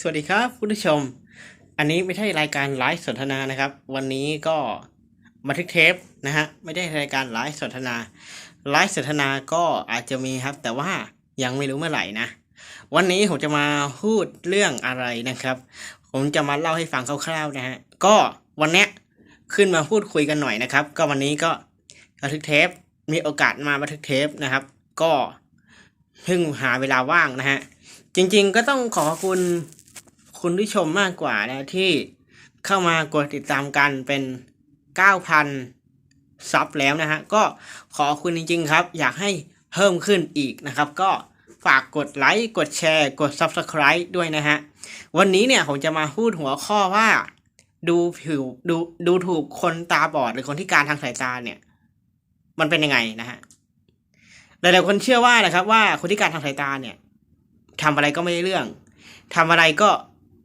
สวัสดีครับคุณผู้ชม อันนี้ไม่ใช่รายการไลฟ์สนทนานะครับ วันนี้ก็บันทึกเทปนะฮะไม่ได้รายการไลฟ์สนทนาไลฟ์สนทนาก็อาจจะมีครับ แต่ว่ายังไม่รู้เมื่อไหร่นะ วันนี้ผมจะมาพูดเรื่องอะไรนะครับ ผมจะมาเล่าให้ฟังคร่าวๆนะฮะก็วันเนี้ยขึ้นมาพูดคุยกันหน่อยนะครับ ก็วันนี้ก็บันทึกเทปมีโอกาสมาบันทึกเทปนะครับ ก็เพิ่งหาเวลาว่างนะฮะจริง ๆ ก็ต้องขอบคุณ คุณผู้ชมมากกว่านะที่เข้ามากดติดตามกันเป็น 9,000 ซับแล้วนะฮะ ก็ขอคุณจริง ๆ ครับ อยากให้เพิ่มขึ้นอีกนะครับ ก็ฝากกดไลค์ กดแชร์ กด Subscribe ด้วยนะฮะ วันนี้เนี่ยผมจะมาพูดหัวข้อว่า ดูผิวดูดูถูกคนตาบอดหรือคนที่การทางสายตาเนี่ย มันเป็นยังไงนะฮะหลายๆคนเชื่อว่านะครับว่าคนที่การทางสายตาเนี่ยทำอะไรก็ไม่ได้เรื่องทำอะไรก็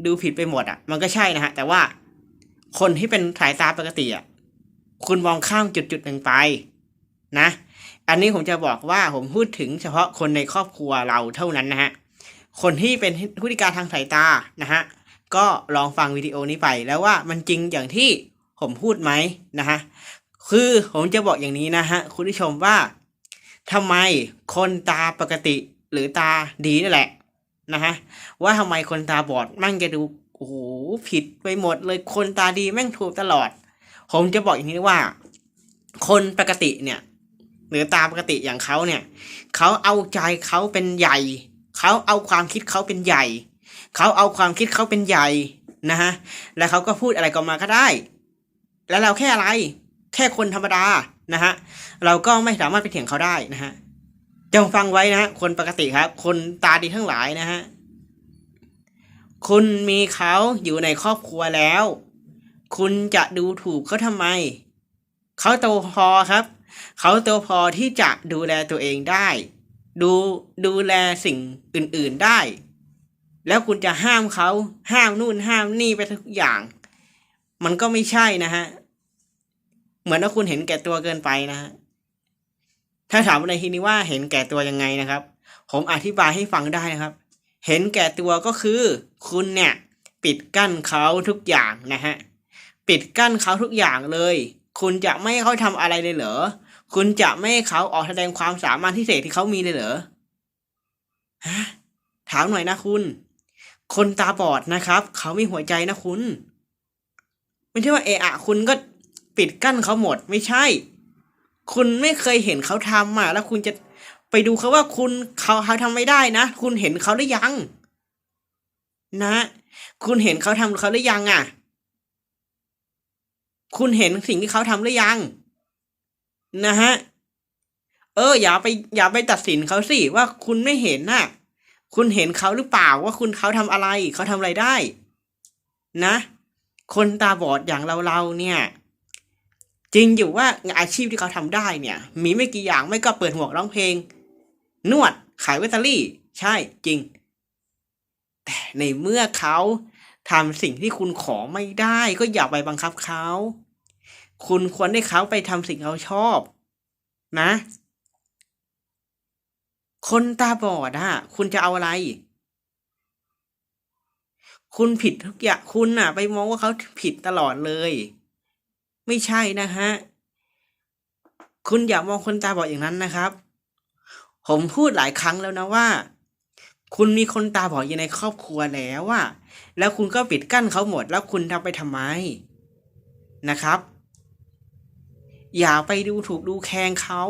ดูผิดไปหมดอะ มันก็ใช่นะฮะ แต่ว่าคนที่เป็นสายตาปกติอะคุณมองข้ามจุดจุดๆหนึ่งไป นะ อันนี้ผมจะบอกว่าผมพูดถึงเฉพาะคนในครอบครัวเราเท่านั้นนะฮะ คนที่เป็นผู้พิการทางสายตานะฮะ ก็ลองฟังวิดีโอนี้ไปแล้วว่ามันจริงอย่างที่ผมพูดไหมนะฮะ คือผมจะบอกอย่างนี้นะฮะ คุณผู้ชมว่าทำไมคนตาปกติหรือตาดีนี่แหละ นะฮะว่าทำไมคนตาบอดแมั่งจะดูโอ้โหผิดไปหมดเลยคนตาดีแม่งถูกตลอด ผมจะบอกอย่างนี้ว่า คนปกติเนี่ย หรือตาปกติอย่างเขาเนี่ยเขาเอาใจเขาเป็นใหญ่เขาเอาความคิดเขาเป็นใหญ่เขาเอาความคิดเขาเป็นใหญ่นะฮะแล้วเขาก็พูดอะไรก็มาก็ได้ แล้วเราแค่อะไร แค่คนธรรมดานะฮะเราก็ไม่สามารถไปเถียงเขาได้นะฮะ จงฟังไว้นะฮะคนปกติครับ คนตาดีทั้งหลายนะฮะคุณมีเขาอยู่ในครอบครัวแล้ว คุณจะดูถูกเขาทำไม เขาโตพอครับ เขาโตพอที่จะดูแลตัวเองได้ ดูดูแลสิ่งอื่น ๆได้ แล้วคุณจะห้ามเขาห้ามนู่นห้ามนี่ไปทุกอย่าง มันก็ไม่ใช่นะฮะ เหมือนว่าคุณเห็นแก่ตัวเกินไปนะฮะ ถ้าถามในที่นี้ว่าเห็นแก่ตัวยังไงนะครับ ผมอธิบายให้ฟังได้นะครับ เห็นแก่ตัวก็คือคุณเนี่ยปิดกั้นเขาทุกอย่างนะฮะปิดกั้นเขาทุกอย่างเลย คุณจะไม่ให้เขาทำอะไรเลยเหรอคุณจะไม่ให้เขาออกแสดงความสามารถพิเศษที่เขามีเลยเหรอฮะถามหน่อยนะคุณ คนตาบอดนะครับ เขามีหัวใจนะคุณ ไม่ใช่ว่าเอะอะคุณก็ปิดกั้นเขาหมดไม่ใช่ คุณไม่เคยเห็นเขาทำอะแล้วคุณจะไปดูเขาว่าคุณเขาเขาทำไม่ได้นะ คุณเห็นเขาหรือยัง นะ คุณเห็นเขาทำเขาหรือยังอะ คุณเห็นสิ่งที่เขาทำหรือยัง นะฮะเอออย่าไปอย่าไปตัดสินเขาสิว่าคุณไม่เห็นน่ะ คุณเห็นเขาหรือเปล่าว่าคุณเขาทำอะไรเขาทำอะไรได้ นะ คนตาบอดอย่างเราเราเนี่ย จริงอยู่ว่าอาชีพที่เขาทำได้เนี่ย มีไม่กี่อย่างไม่ก็เปิดหมวกร้องเพลง นวดขายเวตารี่ ใช่จริง แต่ในเมื่อเขาทำสิ่งที่คุณขอไม่ได้ ก็อย่าไปบังคับเขา คุณควรให้เขาไปทำสิ่งเขาชอบ นะ คนตาบอดอะคุณจะเอาอะไร คุณผิดทุกอย่างคุณน่ะไปมองว่าเขาผิดตลอดเลย ไม่ใช่นะฮะ คุณอย่ามองคนตาบอดอย่างนั้นนะครับ ผมพูดหลายครั้งแล้วนะว่า คุณมีคนตาบอดอยู่ในครอบครัวแล้วอะแล้วคุณก็ปิดกั้นเขาหมด แล้วคุณทำไปทำไมนะครับ อย่าไปดูถูกดูแคลงเขา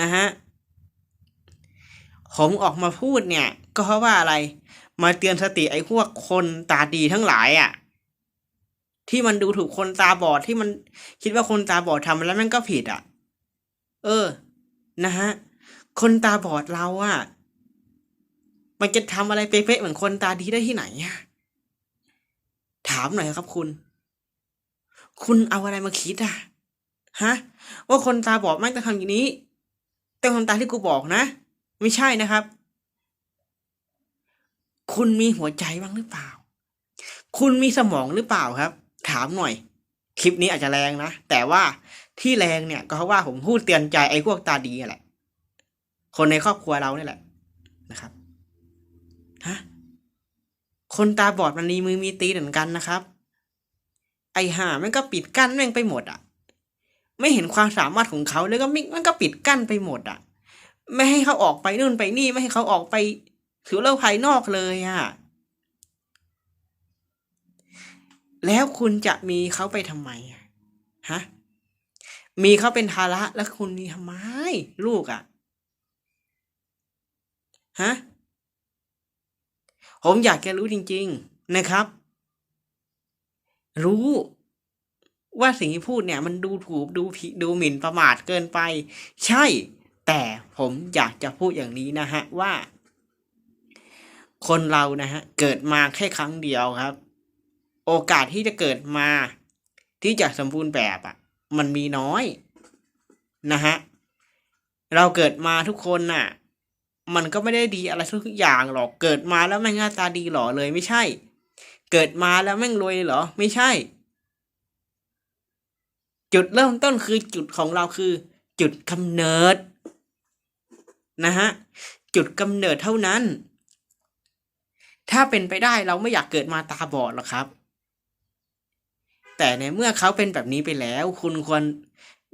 นะฮะผมออกมาพูดเนี่ย ก็เพราะว่าอะไร มาเตือนสติไอ้พวกคนตาดีทั้งหลายอะ่ะ ที่มันดูถูกคนตาบอดที่มันคิดว่าคนตาบอดทำแล้วมันก็ผิดอะ เออ นะฮะ คนตาบอดเราอะ่ะ มันจะทำอะไรเป๊ะๆเหมือนคนตาดีได้ที่ไหนอะถามหน่อยครับคุณ คุณเอาอะไรมาคิดอะ ฮะ ว่าคนตาบอดไม่ต้องทำอย่างนี้ แต่คนตาที่กูบอกนะ ไม่ใช่นะครับ คุณมีหัวใจบ้างหรือเปล่า คุณมีสมองหรือเปล่าครับ ถามหน่อย คลิปนี้อาจจะแรงนะ แต่ว่าที่แรงเนี่ย ก็เพราะว่าผมพูดเตือนใจไอ้พวกตาดีแหละ คนในครอบครัวเราเนี่ยแหละนะครับฮะคนตาบอดมันมีมือมีตีเหมือนกันนะครับ ไอห่ามันก็ปิดกั้นแม่งไปหมดอะ ไม่เห็นความสามารถของเขาแล้วก็มิมันก็ปิดกั้นไปหมดอะ ไม่ให้เขาออกไปนู่นไปนี่ไม่ให้เขาออกไปสู่โลกภายนอกเลยอะ แล้วคุณจะมีเขาไปทำไมฮะมีเขาเป็นภาระแล้วคุณมีทำไม ลูกอะ่ะฮะผมอยากจะรู้จริง ๆนะครับ รู้ว่าสิ่งที่พูดเนี่ย มันดูถูกดูผิดดูหมิ่นประมาทเกินไป ใช่ แต่ผมอยากจะพูดอย่างนี้นะฮะว่า คนเรานะฮะ เกิดมาแค่ครั้งเดียวครับ โอกาสที่จะเกิดมา ที่จะสมบูรณ์แบบอะ่ะ มันมีน้อยนะฮะเราเกิดมาทุกคนน่ะ มันก็ไม่ได้ดีอะไรทุกอย่างหรอก เกิดมาแล้วแม่งหน้าตาดีหรอเลยไม่ใช่ เกิดมาแล้วแม่งรวยเหรอ ไม่ใช่ จุดเริ่มต้นคือจุดของเราคือ จุดกำเนิดนะฮะจุดกำเนิดเท่านั้น ถ้าเป็นไปได้เราไม่อยากเกิดมาตาบอดหรอกครับ แต่ในเมื่อเขาเป็นแบบนี้ไปแล้ว คุณควร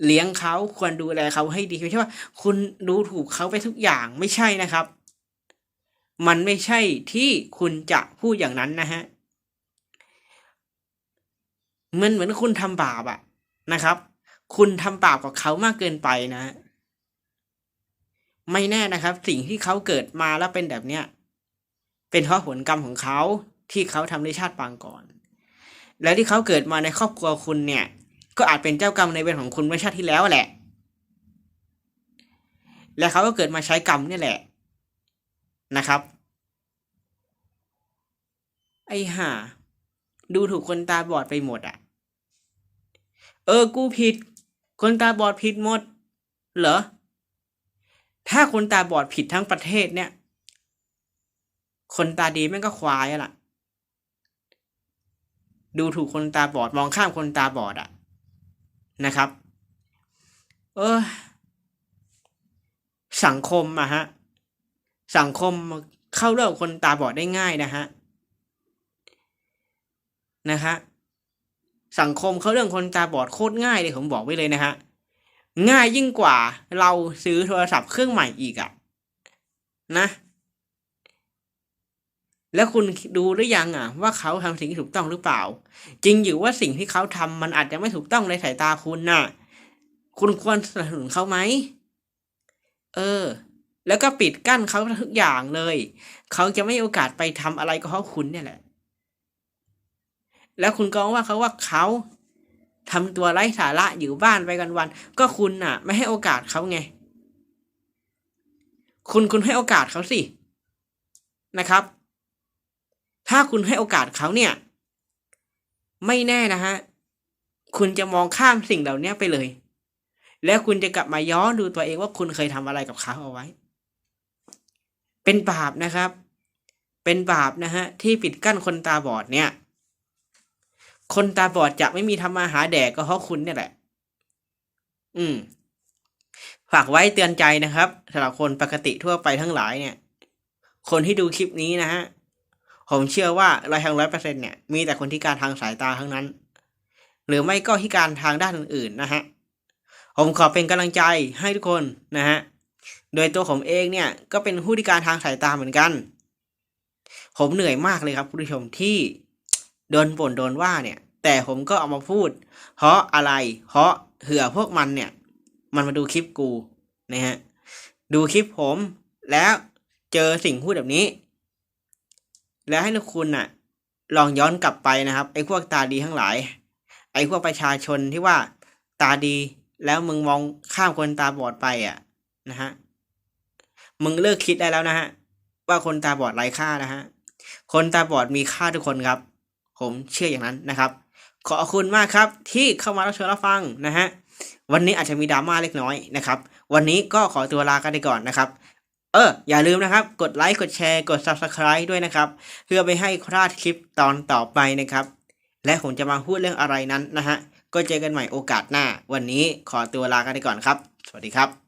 เลี้ยงเขาควรดูแลเขาให้ดีไม่ใช่ว่า คุณดูถูกเขาไปทุกอย่างไม่ใช่นะครับ มันไม่ใช่ที่คุณจะพูดอย่างนั้นนะฮะมันเหมือนคุณทำบาปอะนะครับ คุณทำบาปกับเขามากเกินไปนะ ไม่แน่นะครับ สิ่งที่เขาเกิดมาแล้วเป็นแบบเนี้ยเป็นเพราะผลกรรมของเขาที่เขาทำในชาติปางก่อน และที่เขาเกิดมาในครอบครัวคุณเนี่ย ก็อาจเป็นเจ้ากรรมในเวรของคุณเมื่อชาติที่แล้วแหละ และเขาก็เกิดมาใช้กรรมนี่แหละนะครับ ไอ้ห่าดูถูกคนตาบอดไปหมดอะ เออ กูผิด คนตาบอดผิดหมด เหรอ ถ้าคนตาบอดผิดทั้งประเทศเนี่ย คนตาดีแม่งก็ควายอะล่ะ ดูถูกคนตาบอดมองข้ามคนตาบอดอะนะครับ เออ สังคมอะฮะ สังคมเข้าเรื่องคนตาบอดได้ง่ายนะฮะนะฮะสังคมเข้าเรื่องคนตาบอดโคตรง่ายเลยผมบอกไว้เลยนะฮะง่ายยิ่งกว่าเราซื้อโทรศัพท์เครื่องใหม่อีกอะนะ แล้วคุณดูหรือยังอะ ว่าเขาทำสิ่งที่ถูกต้องหรือเปล่า จริงอยู่ว่าสิ่งที่เขาทำมันอาจจะไม่ถูกต้องในสายตาคุณน่ะ คุณควรสนับสนุนเขาไหมเออ แล้วก็ปิดกั้นเขาทุกอย่างเลย เขาจะไม่มีโอกาสไปทำอะไรก็เพราะคุณเนี่ยแหละ แล้วคุณก็ว่าเขาว่าเขาทำตัวไร้สาระอยู่บ้านไปกันวัน ก็คุณน่ะ ไม่ให้โอกาสเขาไง คุณคุณให้โอกาสเขาสินะครับ ถ้าคุณให้โอกาสเขาเนี่ย ไม่แน่นะฮะ คุณจะมองข้ามสิ่งเหล่านี้ไปเลย แล้วคุณจะกลับมาย้อนดูตัวเองว่าคุณเคยทำอะไรกับเขาเอาไว้ เป็นบาปนะครับ เป็นบาปนะฮะ ที่ปิดกั้นคนตาบอดเนี่ย คนตาบอดจะไม่มีทำมาหาแดกก็เพราะคุณเนี่ยแหละ อืมฝากไว้เตือนใจนะครับสำหรับคนปกติทั่วไปทั้งหลายเนี่ย คนที่ดูคลิปนี้นะฮะ ผมเชื่อว่าร้อยทางร้อยเปอร์เซ็นต์เนี่ยมีแต่คนที่การทางสายตาทั้งนั้น หรือไม่ก็ที่การทางด้านอื่นๆนะฮะผมขอเป็นกำลังใจให้ทุกคนนะฮะโดยตัวผมเองเนี่ยก็เป็นผู้ที่การทางสายตาเหมือนกัน ผมเหนื่อยมากเลยครับคุณผู้ชมที่โดนบ่นโดนว่าเนี่ย แต่ผมก็เอามาพูด เพราะอะไร เพราะเหื่อพวกมันเนี่ย มันมาดูคลิปกูนะฮะดูคลิปผมแล้วเจอสิ่งพูดแบบนี้ แล้วให้ทุกคุณน่ะ ลองย้อนกลับไปนะครับ ไอ้พวกตาดีทั้งหลาย ไอ้พวกประชาชนที่ว่าตาดีแล้วมึงมองข้ามคนตาบอดไปอะนะฮะมึงเลิกคิดได้แล้วนะฮะว่าคนตาบอดไร้ค่านะฮะคนตาบอดมีค่าทุกคนครับ ผมเชื่ออย่างนั้นนะครับ ขอบคุณมากครับที่เข้ามารับชมรับฟังนะฮะวันนี้อาจจะมีดราม่าเล็กน้อยนะครับ วันนี้ก็ขอตัวลากันไปก่อนนะครับ เอออย่าลืมนะครับกดไลค์กดแชร์กด subscribe ด้วยนะครับ เพื่อไม่ให้พลาดคลิปตอนต่อไปนะครับ และผมจะมาพูดเรื่องอะไรนั้นนะฮะก็เจอกันใหม่โอกาสหน้า วันนี้ขอตัวลากันไปก่อนครับ สวัสดีครับ